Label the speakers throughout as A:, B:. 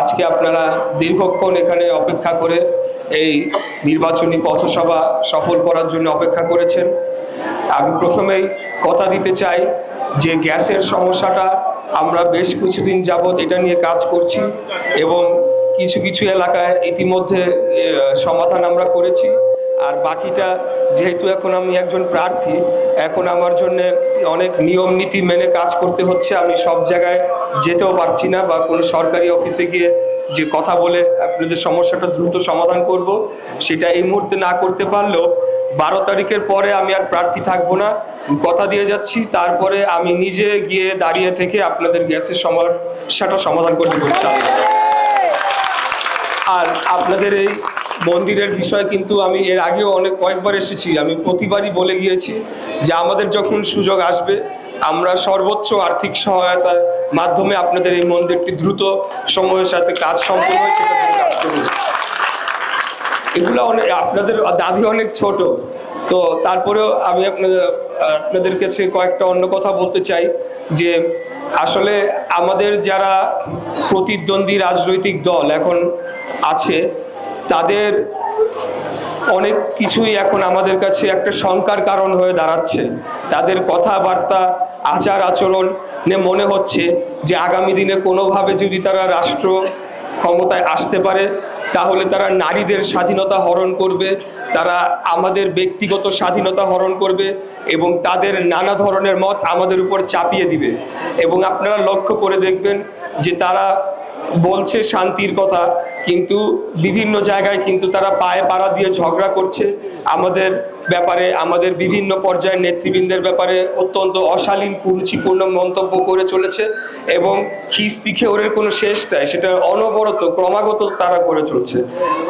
A: আজকে আপনারা দীর্ঘক্ষণ এখানে অপেক্ষা করে এই নির্বাচনী পথসভা সফল করার জন্য অপেক্ষা করেছেন। আমি প্রথমেই কথা দিতে চাই যে গ্যাসের সমস্যাটা আমরা বেশ কিছুদিন যাবৎ এটা নিয়ে কাজ করছি এবং কিছু কিছু এলাকায় ইতিমধ্যে সমাধান আমরা করেছি। আর বাকিটা যেহেতু এখন আমি একজন প্রার্থী, এখন আমার জন্য অনেক নিয়ম নীতি মেনে কাজ করতে হচ্ছে। আমি সব জায়গায় যেতেও পারছি না বা কোনো সরকারি অফিসে গিয়ে যে কথা বলে আপনাদের সমস্যাটা দ্রুত সমাধান করব, সেটা এই মুহূর্তে না করতে পারলেও বারো তারিখের পরে আমি আর প্রার্থী থাকব না। কথা দিয়ে যাচ্ছি, তারপরে আমি নিজে গিয়ে দাঁড়িয়ে থেকে আপনাদের গ্যাসের সমস্যাটা সমাধান করতে বলছি আর আপনাদের এই মন্দিরের বিষয় কিন্তু আমি এর আগেও অনেক কয়েকবার এসেছি, আমি প্রতিবারই বলে গিয়েছি যে আমাদের যখন সুযোগ আসবে, আমরা সর্বোচ্চ আর্থিক সহায়তার মাধ্যমে আপনাদের এই মন্দিরটি দ্রুত সময়ের সাথে কাজ সম্পূর্ণ হয়, সেটা কাজ করব এগুলো অনেক, আপনাদের দাবি অনেক ছোট। তো তারপরেও আমি আপনাদের আপনাদের কাছে কয়েকটা অন্য কথা বলতে চাই, যে আসলে আমাদের যারা প্রতিদ্বন্দ্বী রাজনৈতিক দল এখন আছে, তাদের অনেক কিছুই এখন আমাদের কাছে একটা শঙ্কার কারণ হয়ে দাঁড়াচ্ছে। তাদের কথাবার্তা, আচার আচরণ মনে হচ্ছে যে আগামী দিনে কোনোভাবে যদি তারা রাষ্ট্র ক্ষমতায় আসতে পারে, তাহলে তারা নারীদের স্বাধীনতা হরণ করবে, তারা আমাদের ব্যক্তিগত স্বাধীনতা হরণ করবে এবং তাদের নানা ধরনের মত আমাদের উপর চাপিয়ে দিবে। এবং আপনারা লক্ষ্য করে দেখবেন যে তারা বলছে শান্তির কথা কিন্তু বিভিন্ন জায়গায় কিন্তু তারা পায়ে পাড়া দিয়ে ঝগড়া করছে। আমাদের ব্যাপারে, আমাদের বিভিন্ন পর্যায়ের নেতৃবৃন্দের ব্যাপারে অত্যন্ত অশালীন, কুরুচিপূর্ণ মন্তব্য করে চলেছে এবং খিস্তি খেওরের কোনো শেষ নাই। সেটা অনবরত, ক্রমাগত তারা করে চলছে।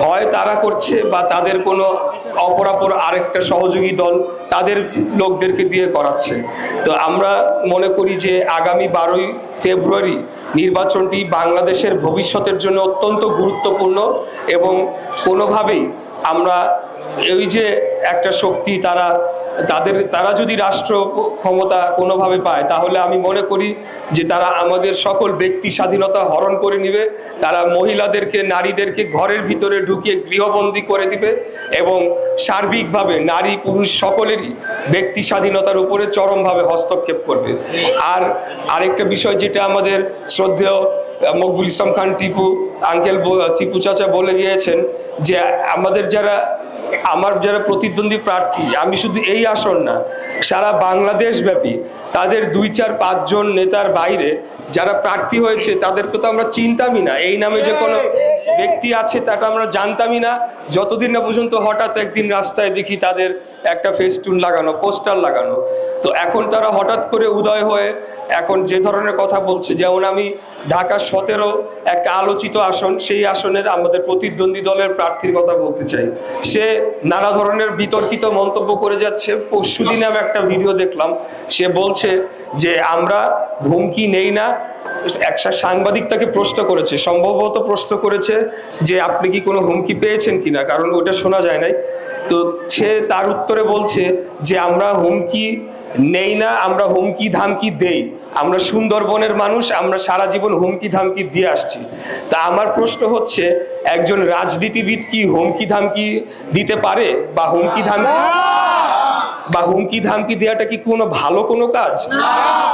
A: হয় তারা করছে বা তাদের কোনো অপরাপর আরেকটা সহযোগী দল তাদের লোকদেরকে দিয়ে করাচ্ছে। তো আমরা মনে করি যে আগামী বারোই ফেব্রুয়ারি নির্বাচনটি বাংলাদেশের ভবিষ্যতের জন্য অত্যন্ত গুরুত্বপূর্ণ এবং কোনোভাবেই আমরা এই যে একটা শক্তি তারা, তাদের, তারা যদি রাষ্ট্র ক্ষমতা কোনোভাবে পায়, তাহলে আমি মনে করি যে তারা আমাদের সকল ব্যক্তি স্বাধীনতা হরণ করে নেবে, তারা মহিলাদেরকে, নারীদেরকে ঘরের ভিতরে ঢুকিয়ে গৃহবন্দী করে দিবে এবং সার্বিকভাবে নারী, পুরুষ সকলেরই ব্যক্তি স্বাধীনতার উপরে চরমভাবে হস্তক্ষেপ করবে। আর আরেকটা বিষয় যেটা আমাদের শ্রদ্ধেয় মকবুল ইসলাম খান, টিপু, আঙ্কেল টিপু চাচা বলে গিয়েছেন যে আমাদের যারা, আমার যারা প্রতিদ্বন্দ্বী প্রার্থী, আমি শুধু এই আসন না, সারা বাংলাদেশ ব্যাপী তাদের দুই, চার পাঁচজন নেতার বাইরে যারা প্রার্থী হয়েছে, তাদেরকে তো আমরা চিনতামই না। এই নামে যে কোনো ব্যক্তি আছে, তাকে আমরা জানতামই না। যতদিন না পর্যন্ত হঠাৎ একদিন রাস্তায় দেখি তাদের একটা ফেস্টুন লাগানো, পোস্টার লাগানো। তো এখন তারা হঠাৎ করে উদয় হয়ে এখন যে ধরনের কথা বলছে, যেমন আমি ঢাকা সতেরো একটা আলোচিত আসন, সেই আসনের আমাদের প্রতিদ্বন্দ্বী দলের প্রার্থীর কথা বলতে চাই। সে নানা ধরনের বিতর্কিত মন্তব্য করে যাচ্ছে। পরশু দিনে আমি একটা ভিডিও দেখলাম, সে বলছে যে, আমরা হুমকি নেই না একটা সাংবাদিক তাকে প্রশ্ন করেছে, সম্ভবত প্রশ্ন করেছে যে আপনি কি কোনো হুমকি পেয়েছেন কিনা? কারণ ওটা শোনা যায় নাই। তো সে তার উত্তরে বলছে যে আমরা হুমকি নেই না, আমরা হুমকি ধামকি দেই। আমরা সুন্দরবনের মানুষ, আমরা সারা জীবন হুমকি ধামকি দিয়ে আসছি। তা আমার প্রশ্ন হচ্ছে, একজন রাজনীতিবিদ কি হুমকি ধামকি দিতে পারে বা হুমকি ধামকি বা হুমকি ধামকি দেওয়াটা কি কোনো ভালো কোনো কাজ?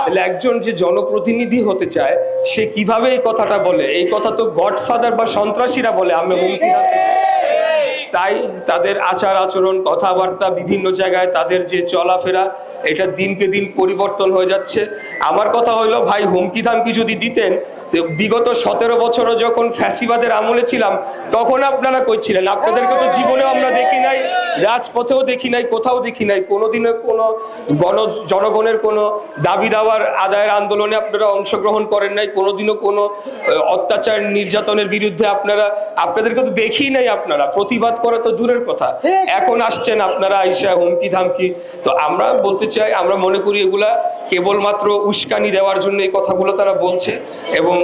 A: তাহলে একজন যে জনপ্রতিনিধি হতে চায় সে কীভাবে এই কথাটা বলে? এই কথা তো গডফাদার বা সন্ত্রাসীরা বলে আমি হুমকি তাই তাদের আচার আচরণ কথাবার্তা বিভিন্ন জায়গায় তাদের যে চলাফেরা এটা দিনকে দিন পরিবর্তন হয়ে যাচ্ছে। আমার কথা হলো ভাই হুমকি ধামকি যদি দিতেন বিগত সতেরো বছরও যখন ফ্যাসিবাদের আমলে ছিলাম, তখন আপনারা কইছিলেন, আপনাদেরকে তো জীবনেও আমরা দেখি নাই, রাজপথেও দেখি নাই, কোথাও দেখি নাই, কোনোদিনও কোনো গণ, জনগণের কোনো দাবি দাওয়ার আদায়ের আন্দোলনে আপনারা অংশগ্রহণ করেন নাই, কোনোদিনও কোনো অত্যাচার নির্যাতনের বিরুদ্ধে আপনারা, আপনাদেরকে তো দেখি নাই আপনারা, প্রতিবাদ করা তো দূরের কথা। এখন আসছেন আপনারা আইসা হুমকি ধামকি, তো আমরা বলতে চাই, আমরা মনে করি এগুলা কেবলমাত্র উস্কানি দেওয়ার জন্য এই কথাগুলো তারা বলছে, এবং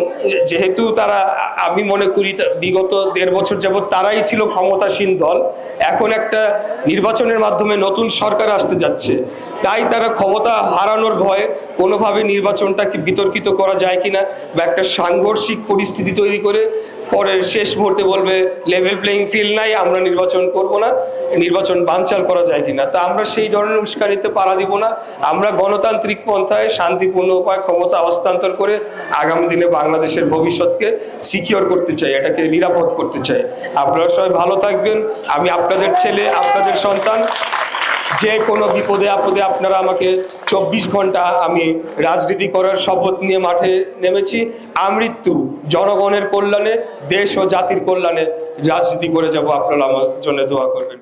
A: যেহেতু তারা, আমি মনে করি বিগত দেড় বছর যাবৎ তারাই ছিল ক্ষমতাসীন দল। এখন একটা নির্বাচনের মাধ্যমে নতুন সরকার আসতে যাচ্ছে। তাই তারা ক্ষমতা হারানোর ভয়ে কোনোভাবে নির্বাচনটাকে বিতর্কিত করা যায় কিনা বা একটা সাংঘর্ষিক পরিস্থিতি তৈরি করে পরে শেষ মুহূর্তে বলবে লেভেল প্লেইং ফিল্ড নাই, আমরা নির্বাচন করব না। নির্বাচন বানচাল করা যায় কিনা? তা আমরা সেই ধরনের উস্কানিতে পাড়া দিব না। আমরা গণতান্ত্রিক পন্থায় শান্তিপূর্ণ উপায়, ক্ষমতা হস্তান্তর করে আগামী দিনে বাংলাদেশের ভবিষ্যৎকে সিকিওর করতে চাই, এটাকে নিরাপদ করতে চাই। আপনারা সবাই ভালো থাকবেন। আমি আপনাদের ছেলে, আপনাদের সন্তান। যে কোনো বিপদে আপদে আপনারা আমাকে চব্বিশ ঘণ্টা আমি রাজনীতি করার শপথ নিয়ে মাঠে নেমেছি। আমৃত্যু জনগণের কল্যাণে, দেশ ও জাতির কল্যাণে রাজনীতি করে যাব। আপনারা আমার জন্য দোয়া করবেন।